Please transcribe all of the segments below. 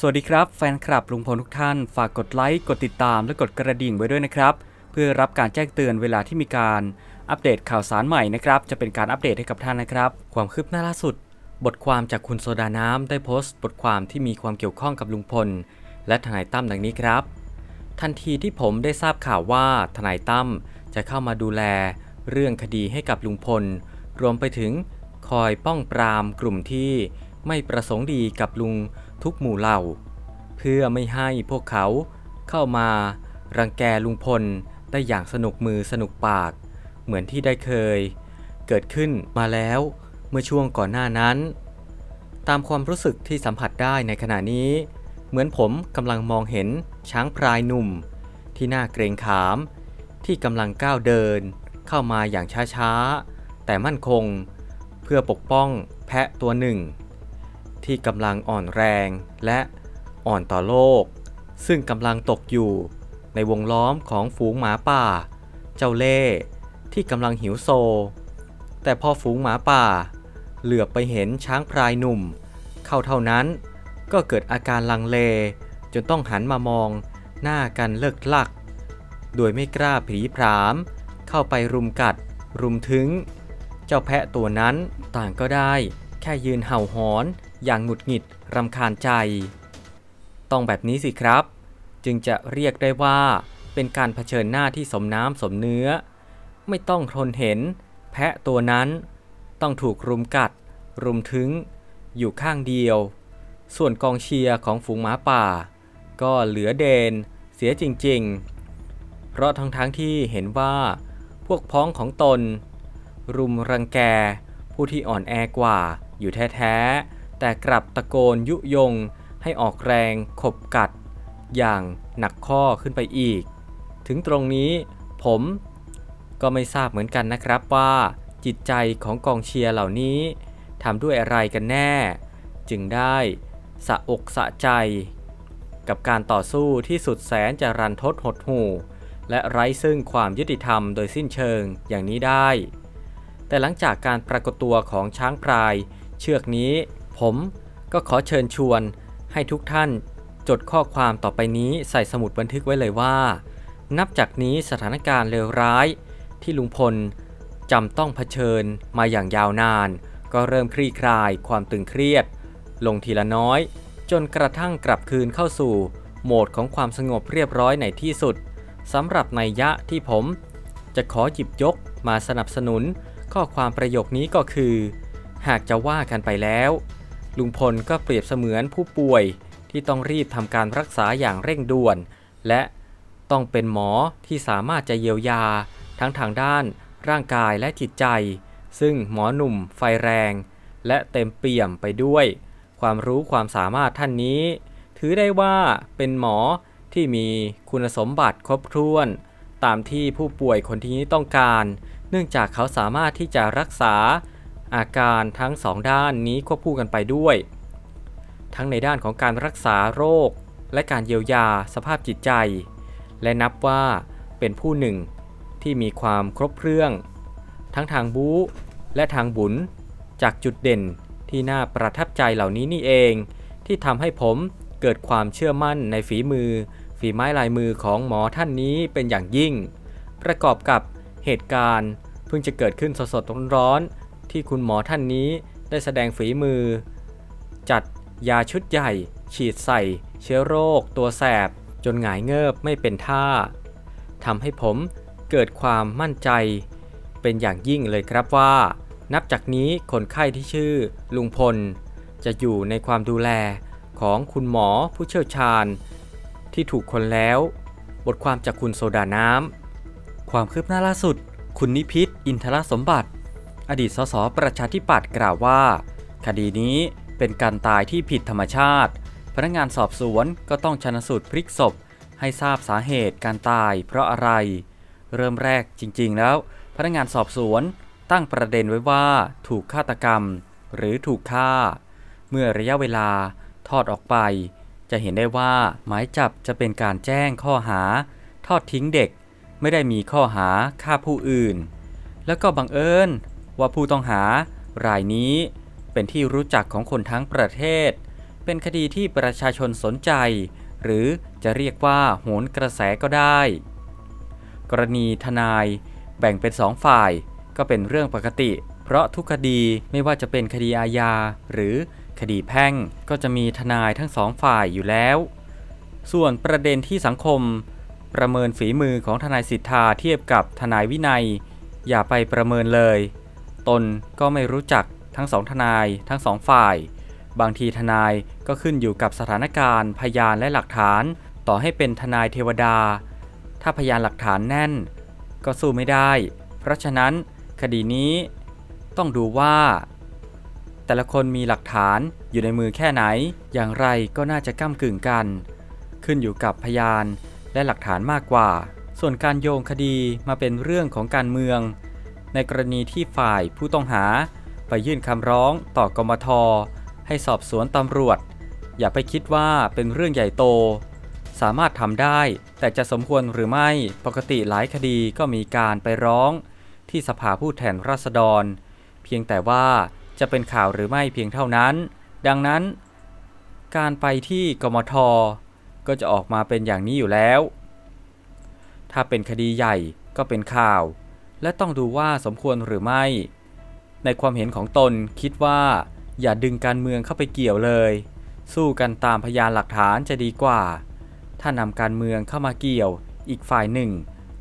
สวัสดีครับแฟนคลับลุงพลทุกท่าน ฝากกดไลค์ กดติดตามและกดกระดิ่งไว้ด้วยนะครับ เพื่อรับการแจ้งเตือนเวลาที่มีการอัปเดตข่าวสารใหม่นะครับ จะเป็นการอัปเดตให้กับท่านนะครับ ความคืบหน้าล่าสุด บทความจากคุณโซดาน้ำได้โพสต์ บทความที่มีความเกี่ยวข้องกับลุงพล และทนายตั้มดังนี้ครับ ทันทีที่ผมได้ทราบข่าวว่าทนายตั้มจะเข้ามาดูแล เรื่องคดีให้กับลุงพล รวมไปถึงคอยป้องปรามกลุ่มที่ไม่ประสงค์ดีกับลุง ทุกหมู่เหล่า เพื่อไม่ให้พวกเขาเข้ามารังแกลุงพลได้อย่างสนุกมือสนุกปาก เหมือนที่ได้เคย เกิดขึ้นมาแล้วเมื่อช่วงก่อนหน้านั้น ตามความรู้สึกที่สัมผัสได้ในขณะนี้ เหมือนผมกำลังมองเห็นช้างพรายหนุ่ม ที่น่าเกรงขาม ที่กำลังก้าวเดิน เข้ามาอย่างช้าๆ แต่มั่นคง เพื่อปกป้องแพะตัวหนึ่ง ที่กำลังอ่อนแรงและอ่อนต่อโลก ซึ่งกำลังตกอยู่ในวงล้อมของฝูงหมาป่า เจ้าเล่ที่กำลังหิวโซ แต่พอฝูงหมาป่า เหลือบไปเห็นช้างพรายหนุ่ม เข้าเท่านั้นก็เกิดอาการลังเล จนต้องหันมามองหน้ากันเลิกลัก โดยไม่กล้าผีพราม เข้าไปรุมกัด รุมถึง เจ้าแพะตัวนั้นต่างก็ได้ แค่ยืนเห่าหอน อย่างหงุดหงิดรำคาญใจ ต้องแบบนี้สิครับ จึงจะเรียกได้ว่าเป็นการเผชิญหน้าที่สมน้ำสมเนื้อ ไม่ต้องทนเห็น แพะตัวนั้นต้องถูกรุมกัด รุมถึง อยู่ข้างเดียว ส่วนกองเชียร์ของฝูงหมาป่า ก็เหลือเดน เสียจริงๆ เพราะทั้งๆทที่เห็นว่า พวกพ้องของตน รุมรังแกผู้ที่อ่อนแอกว่าอยู่แท้ๆ แต่กลับตะโกนยุยงให้ออกแรงขบกัด อย่างหนักข้อขึ้นไปอีก ถึงตรงนี้ผมก็ไม่ทราบเหมือนกันนะครับว่าจิตใจของกองเชียร์เหล่านี้ทำด้วยอะไรกันแน่ จึงได้สะอกสะใจ กับการต่อสู้ที่สุดแสนจะรันทดหดหู่ และไร้ซึ่งความยุติธรรมโดยสิ้นเชิงอย่างนี้ได้ แต่หลังจากการปรากฏตัวของช้างพราย เชือกนี้ ผมก็ขอเชิญชวนให้ทุกท่านจดข้อความต่อไปนี้ใส่สมุดบันทึกไว้เลยว่า นับจากนี้สถานการณ์เลวร้าย ที่ลุงพลจำต้องเผชิญมาอย่างยาวนาน ก็เริ่มคลี่คลายความตึงเครียด ลงทีละน้อย จนกระทั่งกลับคืนเข้าสู่ โหมดของความสงบเรียบร้อยในที่สุดสำหรับในยะที่ผม จะขอหยิบยกมาสนับสนุน ข้อความประโยคนี้ก็คือ หากจะว่ากันไปแล้ว ลุงพลก็เปรียบเสมือนผู้ป่วยที่ต้องรีบทำการรักษาอย่างเร่งด่วน และต้องเป็นหมอที่สามารถจะเยียวยา ทั้งทางด้าน ร่างกายและจิตใจ ซึ่งหมอหนุ่มไฟแรง และเต็มเปี่ยมไปด้วย ความรู้ความสามารถท่านนี้ ถือได้ว่าเป็นหมอที่มีคุณสมบัติครบถ้วน ตามที่ผู้ป่วยคนที่นี้ต้องการ เนื่องจากเขาสามารถที่จะรักษา อาการทั้งสองด้านนี้ควบคู่กันไปด้วย ทั้งในด้านของการรักษาโรค และการเยียวยาสภาพจิตใจ และนับว่าเป็นผู้หนึ่งที่มีความครบเครื่อง ทั้งทางบู๊และทางบุญจากจุดเด่นที่น่าประทับใจเหล่านี้นี่เอง ที่ทำให้ผมเกิดความเชื่อมั่นในฝีมือ ฝีไม้ลายมือของหมอท่านนี้เป็นอย่างยิ่ง ประกอบกับเหตุการณ์เพิ่งจะเกิดขึ้นสดๆร้อนๆ ที่คุณหมอท่านนี้ได้แสดงฝีมือ จัดยาชุดใหญ่ ฉีดใส่ เชื้อโรค ตัวแสบ จนหงายเงิบไม่เป็นท่าทำให้ผมเกิดความมั่นใจ เป็นอย่างยิ่งเลยครับว่า นับจากนี้คนไข้ที่ชื่อลุงพล จะอยู่ในความดูแลของคุณหมอผู้เชี่ยวชาญ ที่ถูกคนแล้ว บทความจากคุณโซดาน้ำ ความคืบหน้าล่าสุด คุณนิพิษอินทรสมบัติ อดีตสสประชาธิปัตย์กล่าวว่า คดีนี้เป็นการตายที่ผิดธรรมชาติ พนักงานสอบสวนก็ต้องชนสูตรพลิกศพ ให้ทราบสาเหตุการตายเพราะอะไร เริ่มแรกจริงๆแล้ว พนักงานสอบสวนตั้งประเด็นไว้ว่าถูกฆาตกรรม หรือถูกฆ่า เมื่อระยะเวลาทอดออกไป จะเห็นได้ว่าหมายจับจะเป็นการแจ้งข้อหา ทอดทิ้งเด็ก ไม่ได้มีข้อหาฆ่าผู้อื่น แล้วก็บังเอิญ ว่าผู้ต้องหารายนี้เป็นที่รู้จักของคนทั้งประเทศ เป็นคดีที่ประชาชนสนใจ หรือจะเรียกว่าโหนกระแสก็ได้ กรณีทนายแบ่งเป็นสองฝ่ายก็เป็นเรื่องปกติ เพราะทุกคดีไม่ว่าจะเป็นคดีอาญาหรือคดีแพ่งก็จะมีทนายทั้งสองฝ่ายอยู่แล้ว ส่วนประเด็นที่สังคม ประเมินฝีมือของทนายสิทธาเทียบกับทนายวินัย อย่าไปประเมินเลย ตนก็ไม่รู้จักทั้งสองทนายทั้งสองฝ่าย บางทีทนายก็ขึ้นอยู่กับสถานการณ์ พยานและหลักฐาน ต่อให้เป็นทนายเทวดา ถ้าพยานหลักฐานแน่น ก็สู้ไม่ได้ เพราะฉะนั้นคดีนี้ต้องดูว่า แต่ละคนมีหลักฐานอยู่ในมือแค่ไหน อย่างไรก็น่าจะก้ากึ่งกัน ขึ้นอยู่กับพยานและหลักฐานมากกว่า ส่วนการโยงคดีมาเป็นเรื่องของการเมือง ในกรณีที่ฝ่ายผู้ต้องหา ไปยื่นคำร้องต่อกมท ให้สอบสวนตำรวจ อย่าไปคิดว่าเป็นเรื่องใหญ่โต สามารถทำได้ แต่จะสมควรหรือไม่ปกติหลายคดีก็มีการไปร้อง ที่สภาผู้แทนราษฎร เพียงแต่ว่าจะเป็นข่าวหรือไม่เพียงเท่านั้น ดังนั้น การไปที่กมท ก็จะออกมาเป็นอย่างนี้อยู่แล้ว ถ้าเป็นคดีใหญ่ก็เป็นข่าว และต้องดูว่าสมควรหรือไม่ ในความเห็นของตนคิดว่า อย่าดึงการเมืองเข้าไปเกี่ยวเลย สู้กันตามพยานหลักฐานจะดีกว่า ถ้านำการเมืองเข้ามาเกี่ยว อีกฝ่ายหนึ่ง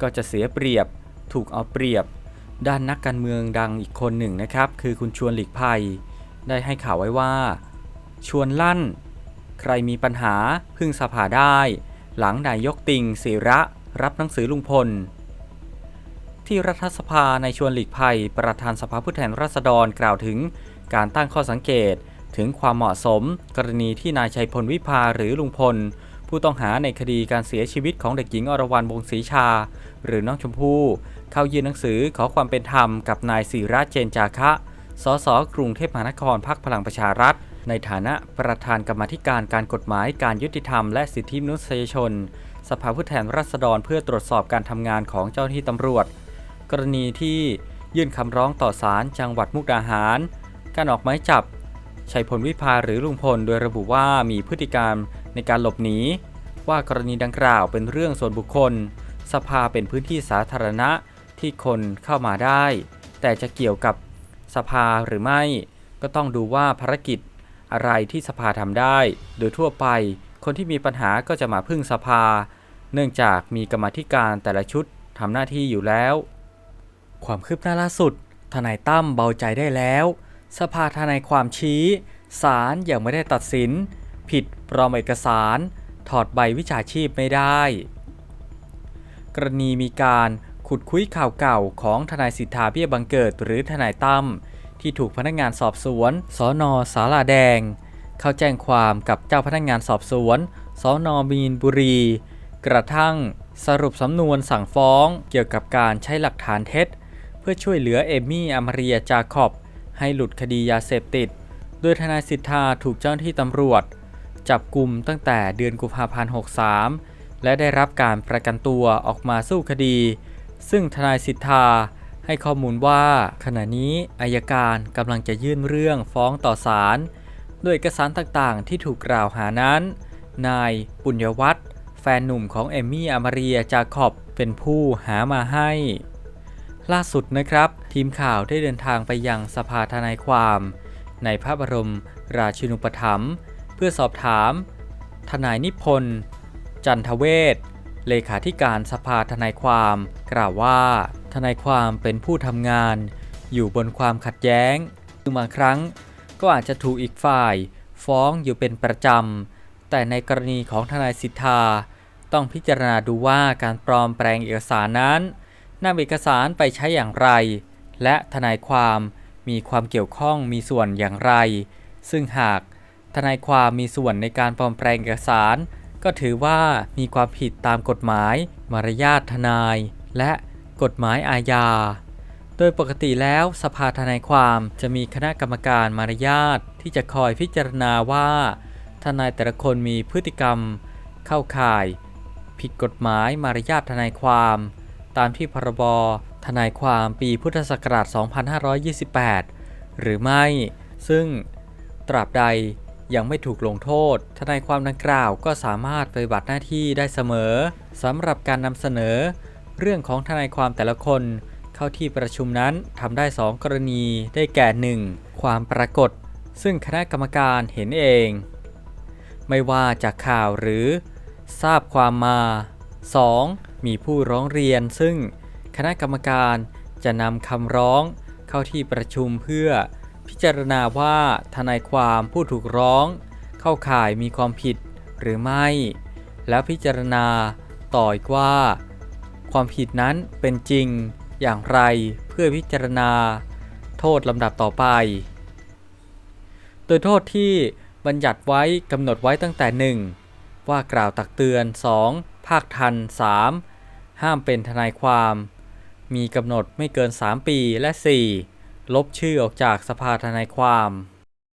ก็จะเสียเปรียบ ถูกเอาเปรียบ ด้านนักการเมืองดังอีกคนหนึ่งนะครับ คือคุณชวนหลีกภัย ได้ให้ข่าวไว้ว่า ชวนลั่น ใครมีปัญหาพึ่งสภาได้ หลังนายกติงศิระ รับหนังสือลุงพล ที่รัฐสภาในชวนหลีกภัย ประธานสภาผู้แทนราษฎรกล่าวถึง การตั้งข้อสังเกต ถึงความเหมาะสม กรณีที่นายชัยพลวิภาหรือลุงพล ผู้ต้องหาในคดีการเสียชีวิตของเด็กหญิงอรวรรณวงศรีชา หรือน้องชมพู่ เข้ายื่นหนังสือขอความเป็นธรรมกับนายศิระเจนจาคะ สสกรุงเทพมหานครพักพลังประชารัฐ ในฐานะประธานกรรมธิการการกฎหมายการยุติธรรม และสิทธิมนุษยชน สภาผู้แทนราษฎรเพื่อตรวจสอบการทำงานของเจ้าหน้าที่ตำรวจ กรณีที่ยื่นคำร้องต่อศาลจังหวัดมุกดาหาร การออกหมายจับชัยพลวิภาหรือลุงพล โดยระบุว่ามีพฤติกรรมในการหลบหนี ว่ากรณีดังกล่าวเป็นเรื่องส่วนบุคคล สภาเป็นพื้นที่สาธารณะที่คนเข้ามาได้ แต่จะเกี่ยวกับสภาหรือไม่ ก็ต้องดูว่าภารกิจอะไรที่สภาทำได้ โดยทั่วไป คนที่มีปัญหาก็จะมาพึ่งสภา เนื่องจากมีกรรมธิการแต่ละชุดทำหน้าที่อยู่แล้ว ความคืบหน้าล่าสุด ทนายตั้มเบาใจได้แล้ว สภาทนายความชี้ศาลยังไม่ได้ตัดสิน ผิดปลอมเอกสาร ถอดใบวิชาชีพไม่ได้ กรณีมีการขุดคุยข่าวเก่าของทนายสิทธาเบี้ยบังเกิดหรือทนายตั้มที่ถูกพนักงานสอบสวนสอนอสาลาแดง เข้าแจ้งความกับเจ้าพนักงานสอบสวนสอนอมีนบุรี กระทั่งสรุปสำนวนสั่งฟ้องเกี่ยวกับการใช้หลักฐานเท็จ เพื่อช่วยเหลือเอมี่อมาเรียจาคอบ ให้หลุดคดียาเสพติด โดยทนายสิทธาถูกเจ้าหน้าที่ตำรวจ จับกลุ่มตั้งแต่เดือนกุมภาพันธ์ 63 และได้รับการประกันตัวออกมาสู้คดี ซึ่งทนายสิทธาให้ข้อมูลว่าขณะนี้อายการกำลังจะยื่นเรื่องฟ้องต่อศาลโดยเอกสารต่างๆ ที่ถูกกล่าวหานั้น นายปุญญวัฒน์แฟนหนุ่มของเอมมี่อมาเรียจาคอบเป็นผู้หามาให้ ล่าสุดนะครับ ทีมข่าวได้เดินทางไปยังสภาทนายความ ในพระบรมราชินูปถัมภ์เพื่อสอบถาม ทนายนิพนธ์จันทเวศเลขาธิการสภาทนายความ กล่าวว่า ทนายความเป็นผู้ทำงาน อยู่บนความขัดแย้งคือบางครั้งก็อาจจะถูกอีกฝ่าย ฟ้องอยู่เป็นประจำ แต่ในกรณีของทนายสิทธา ต้องพิจารณาดูว่าการปลอมแปลงเอกสารนั้น นำเอกสารไปใช้อย่างไร และทนายความมีความเกี่ยวข้องมีส่วนอย่างไร ซึ่งหากทนายความมีส่วนในการปลอมแปลงเอกสาร ก็ถือว่ามีความผิดตามกฎหมาย มารยาททนาย และกฎหมายอาญา โดยปกติแล้วสภาทนายความจะมีคณะกรรมการมารยาทที่จะคอยพิจารณาว่า ทนายแต่ละคนมีพฤติกรรม เข้าข่าย ผิดกฎหมายมารยาททนายความ ตามที่พรบทนายความปีพุทธศักราช 2528 หรือไม่ ซึ่งตราบใดยังไม่ถูกลงโทษ ทนายความดังกล่าวก็สามารถปฏิบัติหน้าที่ได้เสมอสำหรับการนำเสนอ เรื่องของทนายความแต่ละคนเข้าที่ประชุมนั้นทำได้ 2 กรณีได้แก่ 1. ความปรากฏ ซึ่งคณะกรรมการเห็นเอง ไม่ว่าจากข่าวหรือ ทราบความมา 2. มีผู้ร้องเรียนซึ่งคณะกรรมการจะนำคำร้องเข้าที่ประชุมเพื่อพิจารณาว่าทนายความผู้ถูกร้อง เข้าข่ายมีความผิดหรือไม่ แล้วพิจารณาต่ออีกว่า ความผิดนั้นเป็นจริงอย่างไรเพื่อพิจารณา โทษลำดับต่อไป โดยโทษที่บัญญัติไว้กำหนดไว้ตั้งแต่ 1. ว่ากล่าวตักเตือน 2. ภาคทัน 3. ห้ามเป็นทนายความ มีกำหนดไม่เกิน 3 ปีและ 4. ลบชื่อออกจากสภาทนายความ